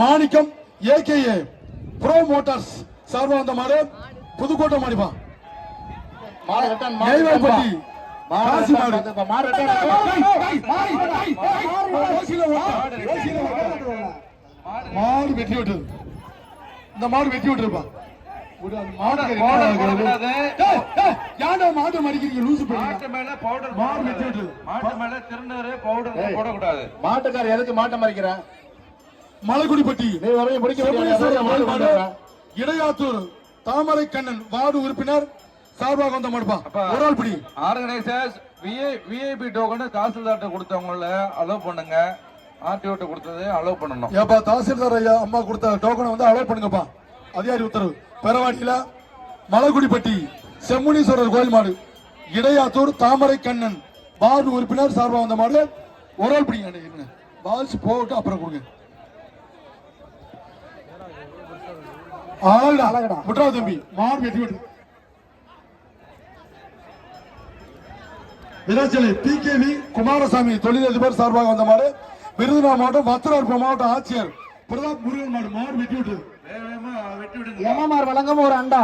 மாணிக்கம் AKA bro Motors சார்பா வந்த மாடு. புதுக்கோட்டை மாடிப்பா மாடு மாடு மாடு காசி மாடு. மாடு. மாடு வெட்டி விட்டுது இந்த மாடு வெட்டி விட்டுருப்பா. மாட்டை மடிக்கிறீங்க? லூசு மாட்டு மேல பவுடர் மாடு வெட்டி விட்டுது மாட்டு மேல திருநூறு பவுடர். போடக்கூடாது. மாட்டுக்கார் எதுக்கு மாட்ட மறிக்கிறேன் மலைக்குடிப்பட்டி இடையாத்தூர் தாமரை கண்ணன் வார்டு உறுப்பினர் சார்பாக வந்த மாடுப்பா அப்பா. ஒரு ஆள் பிடி ஆர்கனைசர்ஸ் விஐ விஐபி டோக்கன் தாசில்தார்ட்ட கொடுத்தவங்கள அலோவ் பண்ணுங்க. ஆர்டிஓட்ட கொடுத்தது அலோவ் பண்ணணும். ஏப்பா தாசில்தார் ஐயா அம்மா கொடுத்த டோக்கனை வந்து அலோவ் பண்ணுங்கப்பா. அதிகாரி உத்தரவு. பெறவாடியில மலைக்குடிப்பட்டி செம்முனீஸ்வரர் கோயில் மாடு. இடையாத்தூர் தாமரை கண்ணன் வார்டு உறுப்பினர் சார்பாக வந்த மாடு. ஒரு ஆள் பிடிங்க. பால்ஸ் போட்டு அப்புறம் கொடுங்க. ஆளடா. விட்றா தம்பி. மாடு வெட்டி விட்டு விராச்சலை பிகேவி குமாரசாமி தொழிலதிபர் சார்பாக வந்த மாடு விருதுநகர் மாவட்டம் மத்திரார்பு மாவட்ட ஆட்சியர் பிரதாப் முருகன் மாடு மாடு வெட்டி வெட்டி எம்எம்ஆர் வழங்கும் ஒரு அண்டா.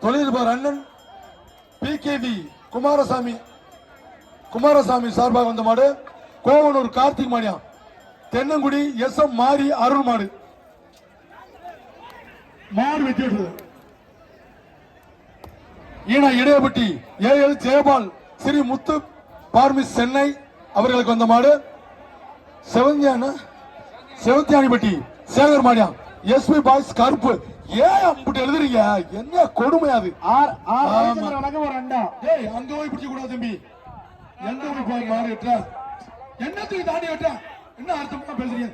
தொழிலதிபர் அண்ணன் பிகேவி குமாரசாமி குமாரசாமி சார்பாக வந்த மாடு கோவனூர் கார்த்திக் மாடியா தென்னங்குடி எஸ் எம் மாரி அருள் மாடு மாடு வெட்டி விட்டது ஈனா Idayapatti A L Jayapal Sri Muthu farms Chennai அவர்களுக்கு வந்த மாடு. செவந்தியான செவந்தியானிப்பட்டி சேகர் மாடியா எஸ்பி பாய்ஸ் கருப்பு. ஏன் அம்பிட்டு எழுதுறீங்க? என்ன கொடுமை அது ஆர் ஆர் வழங்கும் ஒரு அண்டா. ஏய் அங்க போய் பிடிக்க கூடாது தம்பி. எங்க போய் போய் மாடு வெட்டுற? என்னத்துக்கு தாண்டி வெட்ட என்ன அர்த்தமா பேசுறீங்க?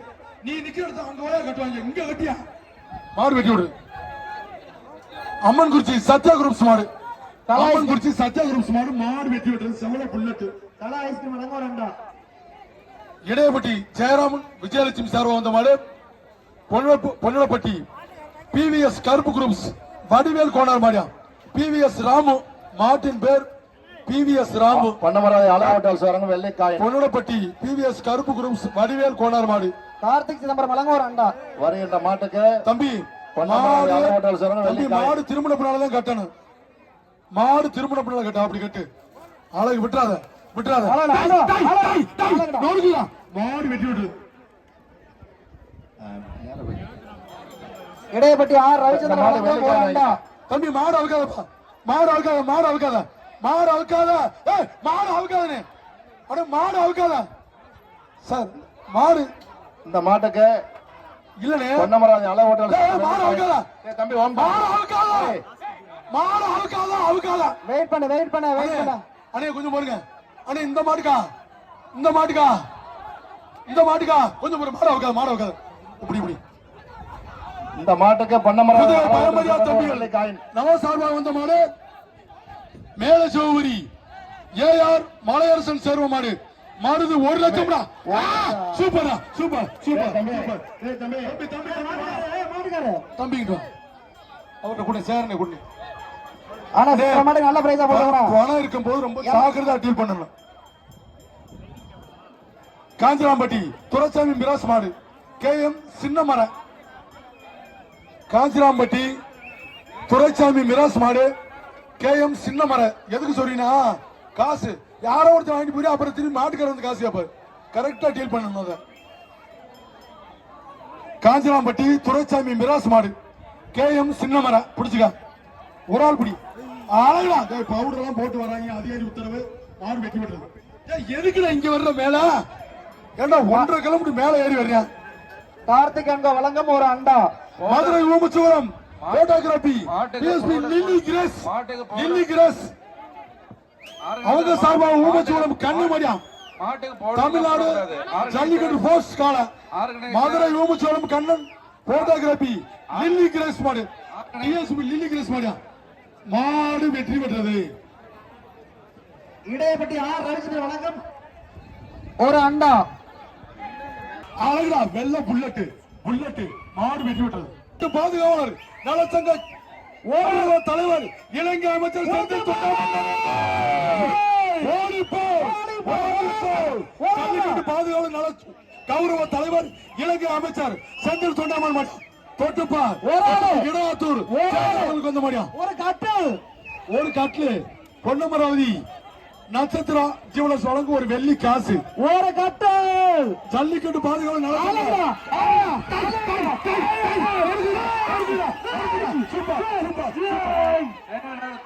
நீ நிக்கிற இடத்துல அங்க போய் கட்டுவாங்க. இங்க கட்டியா? மாடு வெட்டி விடு அம்மன் குறிச்சி சத்யா குரூப்ஸ் மாடு அம்மன் குறிச்சி சத்யா குரூப்ஸ் மாடு மாடு வெட்டி விட்டுறது செவல புல்லட்டு. தலா ஐஸ்கிரீம் வழங்கும் ஒரு அண்டா இடையப்பட்டி ஜெயராமன் விஜயலட்சுமி சார்பா வந்த மாடு. பொன்னிடப்பட்டி பிவிஎஸ் கருப்பு குரூப்ஸ் வடிவேல் கோனார் மாடியா. பிவிஎஸ் ராமு மாட்டின் பேர் பிவிஎஸ் ராமு. பொன்னமராதி அலா ஹோட்டல்ஸ் வழங்கும் வெள்ளைக்காய். பொன்னிடப்பட்டி பிவிஎஸ் கருப்பு குரூப்ஸ் வடிவேல் கோனார் மாடு. கார்த்திக் சிதம்பரம் வழங்கும் ஒரு அண்டா வருகின்ற மாட்டுக்கு தம்பி மாடு- திருமண பின்னால தான் கட்டணும். மாடு திருமண பின்னால கட்ட அப்படி கட்டு. அழகு விட்டுறாத விட்டுறாத. மாடு வெட்டி விட்டு இடையப்பட்டி ஆர் ரவிச்சந்திரன் தம்பி மாடு அவுக்காதப்பா மாடு அவுக்காத மாடு அவுக்காத மாடு அவுக்காத ஏய் மாடு அவுக்காதனே அட மாடு அவுக்காத சார் மாடு. இந்த மாட்டுக்கு இல்லனே பொன்னமராதி அலா ஏய், தம்பி மாடு அவுக்காத மாடு அவுக்காத அவுக்காத வெயிட் பண்ணு வெயிட் பண்ணு வெயிட் அண்ணே, பண்ணு. அண்ணே கொஞ்சம் பாருங்க அண்ணே இந்த மாட்டுக்கா. இந்த மாட்டுக்கா. இந்த மாட்டுக்கா. கொஞ்சம் ஒரு மாடு அவுக்காத மாடு அவுக்காத இப்படி இப்படி. இந்த மாட்டுக்கு ஹோட்டல்ஸ் பரம்பரையா தம்பிகள். வெள்ளைக்காய் நவ சார்பாக வந்த மாடு மேல சிவபுரி ஏஆர் மலையரசன் சேர்வ மாடு. மாடுது ஒரு லட்சம்டா. சூப்பரா சூப்பர் சூப்பர். சூப்பர் தம்பி. தம்பி தம்பி மாட்டுக்காரு தம்பிக்கிட்ட வா. அவர்கிட்ட கூட சேரனை கொண்டு ஆனா இந்த மாட்டுக்கு நல்ல பிரைஸா போட்டுக்கிறோம் பணம் இருக்கும் போது ரொம்ப ஜாக்கிரதா டீல் பண்ணணும். காஞ்சிராம்பட்டி துரைசாமி மிராஸ் மாடு. கே எம் சின்னமர. காஞ்சிராம்பட்டி துரைசாமி மிராஸ் மாடு. கே எம் சின்னமர. எதுக்கு சொல்றீங்கன்னா காசு. யாரோ ஒருத்தர் வாங்கிட்டு போய் அப்புறம் திரும்பி மாட்டுக்கார வந்து காசு கேப்பாரு. கரெக்டா டீல் பண்ணணும் அதை. காஞ்சிராம்பட்டி துரைசாமி மிராஸ் மாடு. கே எம் சின்னமர பிடிச்சுக்க. ஒரு ஆள் பிடி. அழகா பவுடர் எல்லாம் போட்டு வராங்க. அதிகாரி உத்தரவு. மாடு வெட்டி விடுறது. எதுக்குடா இங்க வர்ற மேல ஏண்டா ஒன்றரை கிலோமீட்டர் மேல ஏறி வர்றியா? கார்த்திக் அங்க வழங்கும் ஒரு அண்டா. மதுரை ஊமச்சுவரம் போட்டோகிராபி மாட்டுக்கு கிரேஸ் மாட்டுக்கு powder. லில்லி கிரேஸ் அவங்க சார்பா ஊமச்சுவரம் கண்ணு மடியா? மாட்டுக்கு powder தமிழ்நாடு ஜல்லிக்கட்டு போஸ்ட் கால. Madurai Umachuvaram Kannan photography Lilly Grace மாடு. டிஎஸ்பி லில்லி கிரேஸ் மாடியா மாடு வெற்றி பெற்றது. இடையப்பட்டி ஆர் ரவிச்சந்திரன் வழங்கும் ஒரு அண்டா. அழகுடா வெள்ள புல்லட்டு புல்லட்டு மாடு வெட்டி விட்டது பாதுகாவலர் நலச்சங்க ஓடுகிற தலைவர் இலங்கை அமைச்சர் செந்தில் பாதுகாவலர் நல கௌரவ தலைவர் இலங்கை அமைச்சர் செந்தில் தொண்டாமல் மட்டும் தொட்டுப்பா. அவங்களுக்கு வந்த முடியும் ஒரு கட்டு! ஒரு கட்லு பொன்னமராவதி நட்சத்திரம் ஜீவனஸ் வழங்கும் ஒரு வெள்ளி காசு. ஒரு கட்டு! ஜல்லிக்கட்டு பாதுகாப்பு ஆளுங்களா, Go, Humbug! Yay!